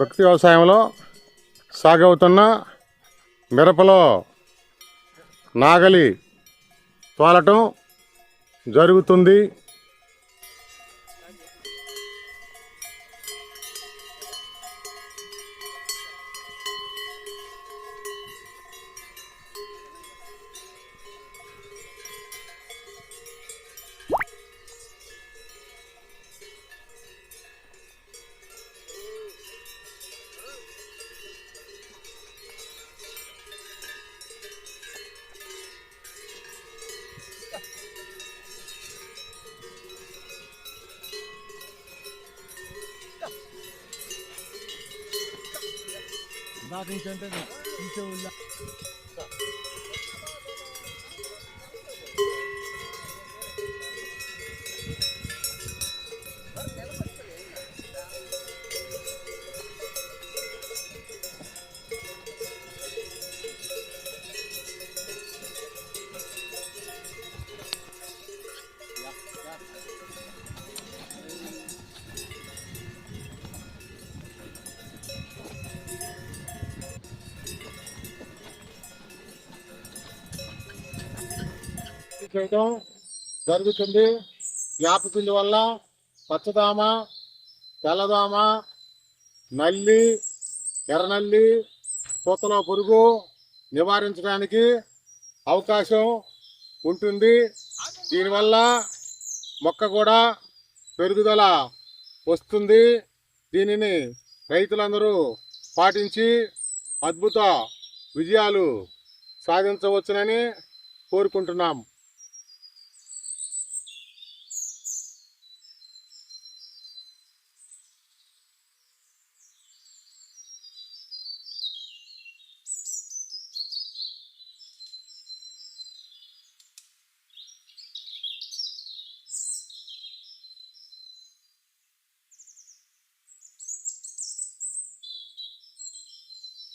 ప్రకృతి వ్యవసాయంలో సాగవుతున్న మిరపలో నాగలి తోలటం జరుగుతుంది. నాకు ఇంకంటే తీసే చేయడం జరుగుతుంది. వ్యాపపిండి వల్ల పచ్చదామ తెల్లదామ నల్లి ఎర్రనల్లి పూతలో పురుగు నివారించడానికి అవకాశం ఉంటుంది. దీనివల్ల మొక్క కూడా పెరుగుదల వస్తుంది. దీనిని రైతులందరూ పాటించి అద్భుత విజయాలు సాధించవచ్చునని కోరుకుంటున్నాం.